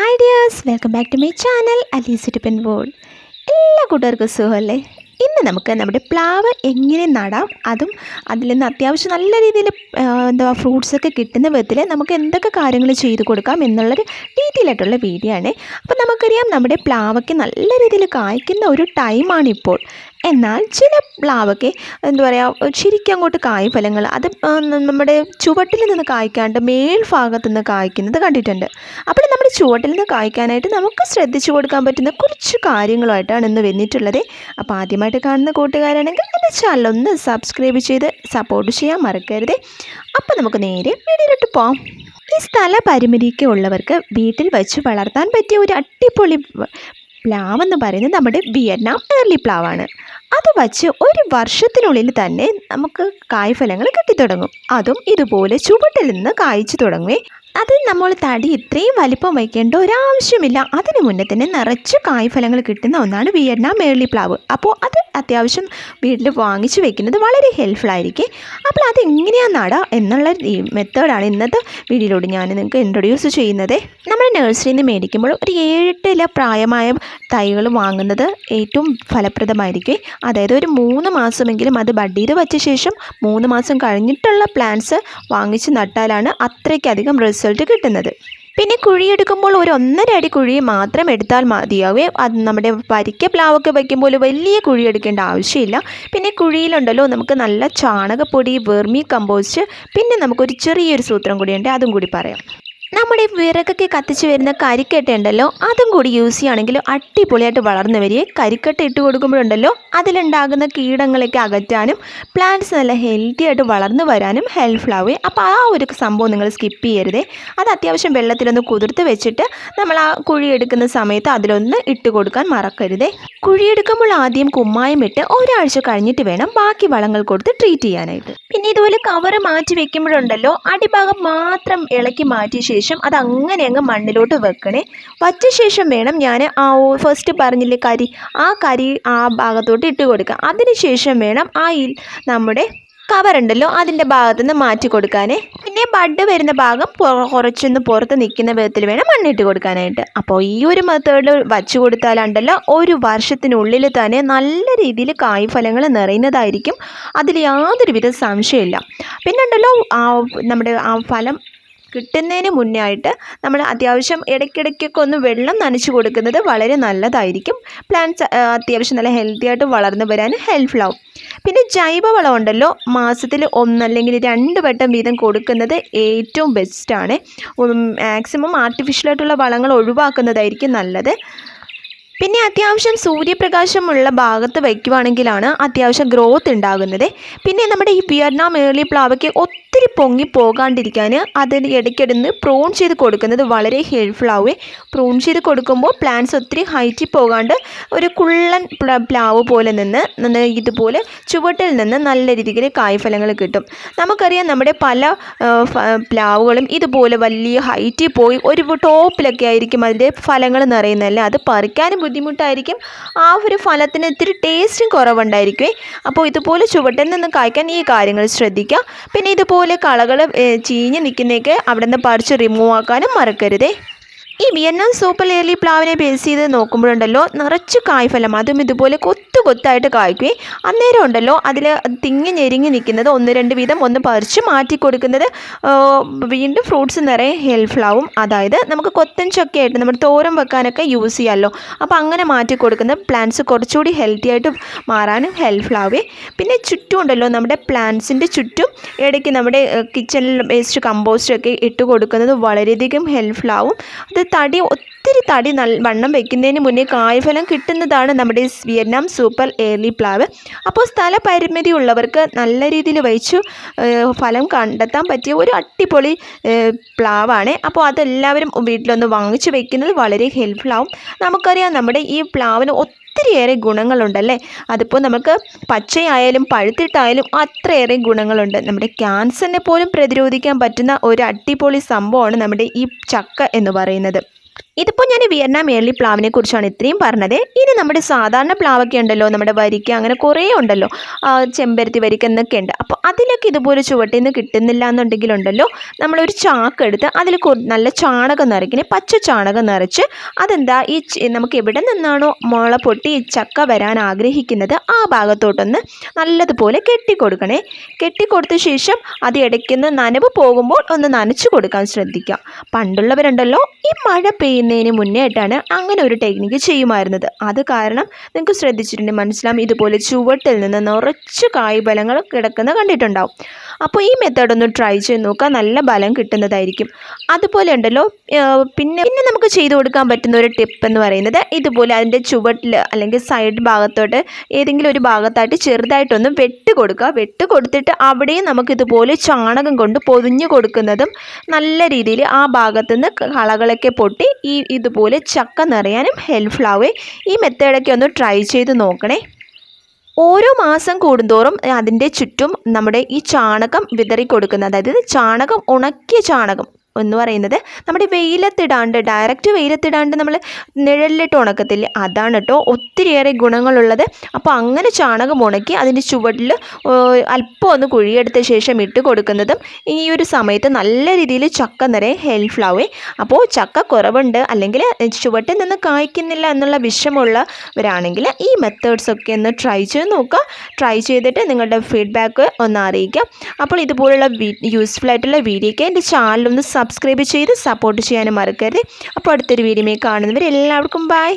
Hi dears welcome back to my channel Ali's ടിപ്പൻ world എല്ലാ കൂട്ടുകാർക്കും സുഖമല്ലേ? ഇന്ന് നമുക്ക് നമ്മുടെ പ്ലാവ് എങ്ങനെ നടാം അതും അതിൽ നിന്ന് അത്യാവശ്യം നല്ല രീതിയിൽ എന്താ ഫ്രൂട്ട്സൊക്കെ കിട്ടുന്ന വിധത്തിൽ നമുക്ക് എന്തൊക്കെ കാര്യങ്ങൾ ചെയ്തു കൊടുക്കാം എന്നുള്ളൊരു ഡീറ്റെയിൽ ആയിട്ടുള്ള വീഡിയോ ആണ്. അപ്പോൾ നമുക്കറിയാം നമ്മുടെ പ്ലാവൊക്കെ നല്ല രീതിയിൽ കായ്ക്കുന്ന ഒരു ടൈമാണ് ഇപ്പോൾ എന്നാൽ ചില പ്ലാവൊക്കെ എന്താ പറയുക ശരിക്കും അങ്ങോട്ട് കായ്ഫലങ്ങൾ അത് നമ്മുടെ ചുവട്ടിൽ നിന്ന് കായ്ക്കാണ്ട് മേൽഭാഗത്ത് നിന്ന് കായ്ക്കുന്നത് കണ്ടിട്ടുണ്ട്. അപ്പോൾ നമ്മുടെ ചുവട്ടിൽ നിന്ന് കായ്ക്കാനായിട്ട് നമുക്ക് ശ്രദ്ധിച്ചു കൊടുക്കാൻ പറ്റുന്ന കുറച്ച് കാര്യങ്ങളുമായിട്ടാണ് ഇന്ന് വന്നിട്ടുള്ളത്. അപ്പോൾ ആദ്യമായിട്ട് കാണുന്ന കൂട്ടുകാരാണെങ്കിൽ എന്റെ ചാനൽ ഒന്ന് സബ്സ്ക്രൈബ് ചെയ്ത് സപ്പോർട്ട് ചെയ്യാൻ മറക്കരുത്. അപ്പോൾ നമുക്ക് നേരെ വീടിലോട്ട് പോകാം ഈ സ്ഥല പരിമിതിയൊക്കെ ഉള്ളവർക്ക് വീട്ടിൽ വെച്ച് വളർത്താൻ പറ്റിയ ഒരു അടിപൊളി പ്ലാവ് എന്ന് പറയുന്നത് നമ്മുടെ വിയറ്റ്നാം ഏർലി പ്ലാവാണ്. അത് വച്ച് ഒരു വർഷത്തിനുള്ളിൽ തന്നെ നമുക്ക് കായ്ഫലങ്ങൾ കിട്ടിത്തുടങ്ങും. അതും ഇതുപോലെ ചുവട്ടിൽ നിന്ന് കായ്ച്ചു തുടങ്ങുവേ. അത് നമ്മൾ തടി ഇത്രയും വലിപ്പം വയ്ക്കേണ്ട ഒരാവശ്യമില്ല. അതിന് മുന്നേ തന്നെ നിറച്ച് കായ്ഫലങ്ങൾ കിട്ടുന്ന ഒന്നാണ് വിയറ്റ്നാം മേളി പ്ലാവ്. അപ്പോൾ അത് അത്യാവശ്യം വീട്ടിൽ വാങ്ങിച്ച് വെക്കുന്നത് വളരെ ഹെൽപ്ഫുൾ അപ്പോൾ അത് എങ്ങനെയാണ് നടുക എന്നുള്ള മെത്തേഡാണ് ഇന്നത്തെ വീഡിയോയിലൂടെ ഞാൻ നിങ്ങൾക്ക് ഇൻട്രൊഡ്യൂസ് ചെയ്യുന്നത്. നമ്മൾ നഴ്സറിയിൽ നിന്ന് മേടിക്കുമ്പോൾ ഒരു ഏഴെട്ട് ഇല പ്രായമായ തൈകൾ വാങ്ങുന്നത് ഏറ്റവും ഫലപ്രദമായിരിക്കും. അതായത് ഒരു മൂന്ന് മാസമെങ്കിലും അത് ബഡ് ചെയ്ത് വച്ച ശേഷം മൂന്ന് മാസം കഴിഞ്ഞിട്ടുള്ള പ്ലാന്റ്സ് വാങ്ങിച്ച് നട്ടാലാണ് അത്രയ്ക്കധികം റിസൾട്ട് കിട്ടുന്നത്. പിന്നെ കുഴിയെടുക്കുമ്പോൾ ഒരു ഒന്നര അടി കുഴി മാത്രം എടുത്താൽ മതിയാവേ. അത് നമ്മുടെ വരിക്ക പ്ലാവൊക്കെ വയ്ക്കുമ്പോൾ വലിയ കുഴി എടുക്കേണ്ട ആവശ്യമില്ല. പിന്നെ കുഴിയിലുണ്ടല്ലോ നമുക്ക് നല്ല ചാണകപ്പൊടി വെർമി കമ്പോസ്റ്റ് പിന്നെ നമുക്കൊരു ചെറിയൊരു സൂത്രം കൂടിയുണ്ട് അതും കൂടി പറയാം. നമ്മുടെ വിറകൊക്കെ കത്തിച്ച് വരുന്ന കരിക്കട്ട ഉണ്ടല്ലോ അതും കൂടി യൂസ് ചെയ്യുകയാണെങ്കിൽ അടിപൊളിയായിട്ട് വളർന്നു വരികയെ കരിക്കട്ട ഇട്ട് കൊടുക്കുമ്പോഴുണ്ടല്ലോ അതിലുണ്ടാകുന്ന കീടങ്ങളൊക്കെ അകറ്റാനും പ്ലാന്റ്സ് നല്ല ഹെൽത്തി ആയിട്ട് വളർന്നു വരാനും ഹെൽപ്ഫുൾ അപ്പോൾ ആ ഒരു സംഭവം നിങ്ങൾ സ്കിപ്പ് ചെയ്യരുതേ. അത് അത്യാവശ്യം വെള്ളത്തിലൊന്ന് കുതിർത്ത് വെച്ചിട്ട് നമ്മൾ ആ കുഴി എടുക്കുന്ന സമയത്ത് അതിലൊന്ന് ഇട്ട് കൊടുക്കാൻ മറക്കരുതേ. കുഴിയെടുക്കുമ്പോൾ ആദ്യം കുമ്മായം ഇട്ട് ഒരാഴ്ച കഴിഞ്ഞിട്ട് വേണം ബാക്കി വളങ്ങൾ കൊടുത്ത് ട്രീറ്റ് ചെയ്യാനായിട്ട്. പിന്നെ ഇതുപോലെ കവർ മാറ്റി വെക്കുമ്പോഴുണ്ടല്ലോ അടിഭാഗം മാത്രം ഇളക്കി മാറ്റിയ ശേഷം അത് അങ്ങനെ അങ്ങ് മണ്ണിലോട്ട് വെക്കണേ. വച്ച ശേഷം വേണം ഞാൻ ആ ഫസ്റ്റ് പറഞ്ഞില്ലേ കരി. ആ കരി ആ ഭാഗത്തോട്ട് ഇട്ട് കൊടുക്കുക അതിന് ശേഷം വേണം ആ നമ്മുടെ കവറുണ്ടല്ലോ അതിന്റെ ഭാഗത്തു നിന്ന് മാറ്റി കൊടുക്കാനേ. പിന്നെ ബഡ് വരുന്ന ഭാഗം കുറച്ചൊന്ന് പുറത്ത് നിൽക്കുന്ന വിധത്തിൽ വേണം മണ്ണിട്ട് കൊടുക്കാനായിട്ട്. അപ്പോൾ ഈ ഒരു മെത്തേഡിൽ വച്ചു കൊടുത്താലുണ്ടല്ലോ ഒരു വർഷത്തിനുള്ളിൽ തന്നെ നല്ല രീതിയിൽ കായ്ഫലങ്ങൾ നിറയുന്നതായിരിക്കും. അതിൽ യാതൊരുവിധ സംശയമില്ല പിന്നെ ഉണ്ടല്ലോ ആ നമ്മുടെ ആ ഫലം കിട്ടുന്നതിന് മുന്നേ ആയിട്ട് നമ്മൾ അത്യാവശ്യം ഇടയ്ക്കിടയ്ക്കൊക്കെ ഒന്ന് വെള്ളം നനച്ചു കൊടുക്കുന്നത് വളരെ നല്ലതായിരിക്കും. പ്ലാന്റ്സ് അത്യാവശ്യം നല്ല ഹെൽത്തി ആയിട്ട് വളർന്നു വരാൻ ഹെൽപ്ഫുൾ ആവും. പിന്നെ ജൈവവളം ഉണ്ടല്ലോ മാസത്തിൽ ഒന്നല്ലെങ്കിൽ രണ്ട് വട്ടം വീതം കൊടുക്കുന്നത് ഏറ്റവും ബെസ്റ്റാണ് മാക്സിമം ആർട്ടിഫിഷ്യലായിട്ടുള്ള വളങ്ങൾ ഒഴിവാക്കുന്നതായിരിക്കും നല്ലത്. പിന്നെ അത്യാവശ്യം സൂര്യപ്രകാശമുള്ള ഭാഗത്ത് വയ്ക്കുവാണെങ്കിലാണ് അത്യാവശ്യം ഗ്രോത്ത് ഉണ്ടാകുന്നത്. പിന്നെ നമ്മുടെ ഈ വിയറ്റ്നാം ഏർലി പ്ലാവയ്ക്ക് ഒത്തിരി പൊങ്ങി പോകാണ്ടിരിക്കാൻ അതിന് ഇടയ്ക്കിടന്ന് പ്രൂൺ ചെയ്ത് കൊടുക്കുന്നത് വളരെ ഹെൽപ്ഫുൾ ആവേ. പ്രൂൺ ചെയ്ത് കൊടുക്കുമ്പോൾ പ്ലാന്റ്സ് ഒത്തിരി ഹൈറ്റിൽ പോകാണ്ട് ഒരു കുള്ളൻ പ്ലാവ് പോലെ നിന്ന് ഇതുപോലെ ചുവട്ടിൽ നിന്ന് നല്ല രീതിയിൽ കായ്ഫലങ്ങൾ കിട്ടും. നമുക്കറിയാം നമ്മുടെ പല പ്ലാവുകളും ഇതുപോലെ വലിയ ഹൈറ്റിൽ പോയി ഒരു ടോപ്പിലൊക്കെ ആയിരിക്കും അതിന്റെ ഫലങ്ങൾ നിറയുന്നതല്ലേ? അത് പറിക്കാനും ബുദ്ധിമുട്ടായിരിക്കും. ആ ഒരു ഫലത്തിന് ഇത്തിരി ടേസ്റ്റും കുറവുണ്ടായിരിക്കുമേ അപ്പോൾ ഇതുപോലെ ചുവട്ടിൽ നിന്ന് കായ്ക്കാൻ ഈ കാര്യങ്ങൾ ശ്രദ്ധിക്കുക. പിന്നെ ഇതുപോലെ കളകൾ ചീഞ്ഞ് നിൽക്കുന്നതൊക്കെ അവിടെ നിന്ന് പറിച്ച് റിമൂവ് ആക്കാനും മറക്കരുതേ. ഈ വിയറ്റ്നാം സൂപ്പർ ലേലി പ്ലാവിനെ ബേസ് ചെയ്ത് നോക്കുമ്പോഴുണ്ടല്ലോ നിറച്ച് കായ്ഫലം. അതും ഇതുപോലെ കൊത്തു കൊത്തായിട്ട് കായ്ക്കുകയും അന്നേരം ഉണ്ടല്ലോ അതിൽ തിങ്ങി ഞെരിങ്ങി നിൽക്കുന്നത് ഒന്ന് രണ്ട് വീതം ഒന്ന് പറിച്ച് മാറ്റി കൊടുക്കുന്നത് വീണ്ടും ഫ്രൂട്ട്സ് നിറയെ ഹെൽപ്ഫുള്ളാവും അതായത് നമുക്ക് കൊത്തൻ ചൊക്കെയായിട്ട് നമ്മൾ തോരം വെക്കാനൊക്കെ യൂസ് ചെയ്യാമല്ലോ അപ്പോൾ അങ്ങനെ മാറ്റി കൊടുക്കുന്ന പ്ലാന്റ്സ് കുറച്ചുകൂടി ഹെൽത്തി ആയിട്ട് മാറാനും ഹെൽപ്ഫുള്ളാവേ പിന്നെ ചുറ്റും ഉണ്ടല്ലോ നമ്മുടെ പ്ലാന്റ്സിന്റെ ചുറ്റും ഇടയ്ക്ക് നമ്മുടെ കിച്ചണിൽ വേസ്റ്റ് കമ്പോസ്റ്റ് ഒക്കെ ഇട്ട് കൊടുക്കുന്നത് വളരെയധികം ഹെൽപ്ഫുള്ളാവും അത് തടി ഒത്തിരി തടി നല്ല വണ്ണം വെക്കുന്നതിന് മുന്നേ കായ്ഫലം കിട്ടുന്നതാണ് നമ്മുടെ വിയറ്റ്നാം വിയറ്റ്നാം സൂപ്പർ ഏർലി പ്ലാവ് അപ്പോൾ സ്ഥലപരിമിതി ഉള്ളവർക്ക് നല്ല രീതിയിൽ വഹിച്ചു ഫലം കണ്ടെത്താൻ പറ്റിയ ഒരു അടിപൊളി പ്ലാവാണ്. അപ്പോൾ അതെല്ലാവരും വീട്ടിലൊന്ന് വാങ്ങിച്ചു വെക്കുന്നത് വളരെ ഹെൽപ്ഫുൾ നമുക്കറിയാം നമ്മുടെ ഈ പ്ലാവിന് ഒത്തിരിയേറെ ഗുണങ്ങളുണ്ടല്ലേ? അതിപ്പോൾ നമുക്ക് പച്ചയായാലും പഴുത്തിട്ടായാലും അത്രയേറെ ഗുണങ്ങളുണ്ട്. നമ്മുടെ ക്യാൻസറിനെ പോലും പ്രതിരോധിക്കാൻ പറ്റുന്ന ഒരു അടിപൊളി സംഭവമാണ് നമ്മുടെ ഈ ചക്ക എന്ന് പറയുന്നത്. ഇതിപ്പോൾ ഞാൻ വിയറ്റ്നാം ഏർലി പ്ലാവിനെ കുറിച്ചാണ് ഇത്രയും പറഞ്ഞത്. ഇനി നമ്മുടെ സാധാരണ പ്ലാവൊക്കെ ഉണ്ടല്ലോ നമ്മുടെ വരിക്ക അങ്ങനെ കുറേ ഉണ്ടല്ലോ ചെമ്പരത്തി വരിക്ക എന്നൊക്കെ ഉണ്ട്. അപ്പോൾ അതിലൊക്കെ ഇതുപോലെ ചുവട്ടിൽ നിന്ന് കിട്ടുന്നില്ല എന്നുണ്ടെങ്കിലുണ്ടല്ലോ നമ്മളൊരു ചാക്ക് എടുത്ത് അതിൽ നല്ല ചാണകം നിറയ്ക്കണേ പച്ച ചാണകം നിറച്ച് അതെന്താ ഈ നമുക്ക് എവിടെ നിന്നാണോ മുള പൊട്ടി ഈ ചക്ക വരാൻ ആഗ്രഹിക്കുന്നത് ആ ഭാഗത്തോട്ടൊന്ന് നല്ലതുപോലെ കെട്ടിക്കൊടുക്കണേ. കെട്ടിക്കൊടുത്ത ശേഷം അത് ഇടയ്ക്കുന്ന നനവ് പോകുമ്പോൾ ഒന്ന് നനച്ചു കൊടുക്കാൻ ശ്രദ്ധിക്കാം. പണ്ടുള്ളവരുണ്ടല്ലോ ഈ മഴ പെയ്യുന്നതിന് മുന്നേ ആയിട്ടാണ് അങ്ങനെ ഒരു ടെക്നിക്ക് ചെയ്യുമായിരുന്നത്. അത് കാരണം നിങ്ങൾക്ക് ശ്രദ്ധിച്ചിട്ടുണ്ടെങ്കിൽ മനസ്സിലാവും ഇതുപോലെ ചുവട്ടിൽ നിന്ന് നിറച്ച് കായ് ബലങ്ങൾ കിടക്കുന്ന കണ്ടിട്ടുണ്ടാവും. അപ്പോൾ ഈ മെത്തേഡ് ഒന്ന് ട്രൈ ചെയ്ത് നോക്കുക നല്ല ബലം കിട്ടുന്നതായിരിക്കും. അതുപോലെ ഉണ്ടല്ലോ പിന്നെ പിന്നെ നമുക്ക് ചെയ്തു കൊടുക്കാൻ പറ്റുന്ന ഒരു ടിപ്പ് എന്ന് പറയുന്നത് ഇതുപോലെ അതിന്റെ ചുവട്ടിൽ അല്ലെങ്കിൽ സൈഡ് ഭാഗത്തോട്ട് ഏതെങ്കിലും ഒരു ഭാഗത്തായിട്ട് ചെറുതായിട്ടൊന്ന് വെട്ട് കൊടുക്കുക. വെട്ട് കൊടുത്തിട്ട് അവിടെയും നമുക്കിതുപോലെ ചാണകം കൊണ്ട് പൊതിഞ്ഞു കൊടുക്കുന്നതും നല്ല രീതിയിൽ ആ ഭാഗത്തുനിന്ന് കളകളൊക്കെ പൊട്ടി ഈ ഇതുപോലെ ചക്ക നിറയാനും ഹെൽപ്ഫുൾ ആവുകയും ഈ മെത്തേഡൊക്കെ ഒന്ന് ട്രൈ ചെയ്ത് നോക്കണേ. ഓരോ മാസം കൂടുന്തോറും അതിന്റെ ചുറ്റും നമ്മുടെ ഈ ചാണകം വിതറി കൊടുക്കുന്ന അതായത് ചാണകം ഉണക്കിയ ചാണകം എന്ന് പറയുന്നത് നമ്മുടെ വെയിലത്തിടാണ്ട് ഡയറക്റ്റ് വെയിലത്തിടാണ്ട് നമ്മൾ നിഴലിലിട്ട് ഉണക്കത്തില്ല? അതാണ് കേട്ടോ ഒത്തിരിയേറെ ഗുണങ്ങളുള്ളത്. അപ്പോൾ അങ്ങനെ ചാണകം ഉണക്കി അതിന്റെ ചുവട്ടിൽ അല്പം ഒന്ന് കുഴിയെടുത്ത ശേഷം ഇട്ട് കൊടുക്കുന്നതും ഈ ഒരു സമയത്ത് നല്ല രീതിയിൽ ചക്ക നിറയെ ഹെൽപ്ഫുൾ ആവേ അപ്പോൾ ചക്ക കുറവുണ്ട് അല്ലെങ്കിൽ ചുവട്ടിൽ നിന്ന് കായ്ക്കുന്നില്ല എന്നുള്ള വിഷമുള്ളവരാണെങ്കിൽ ഈ മെത്തേഡ്സ് ഒക്കെ ഒന്ന് ട്രൈ ചെയ്ത് നോക്കുക. ട്രൈ ചെയ്തിട്ട് നിങ്ങളുടെ ഫീഡ്ബാക്ക് ഒന്ന് അറിയിക്കാം അപ്പോൾ ഇതുപോലുള്ള യൂസ്ഫുൾ ആയിട്ടുള്ള വീഡിയോയ്ക്ക് എന്റെ ചാനലൊന്ന് സബ്സ്ക്രൈബ് ചെയ്ത് സപ്പോർട്ട് ചെയ്യാനും മറക്കരുത്. അപ്പോൾ അടുത്തൊരു വീഡിയോയിൽ കാണുന്നവർ എല്ലാവർക്കും ബൈ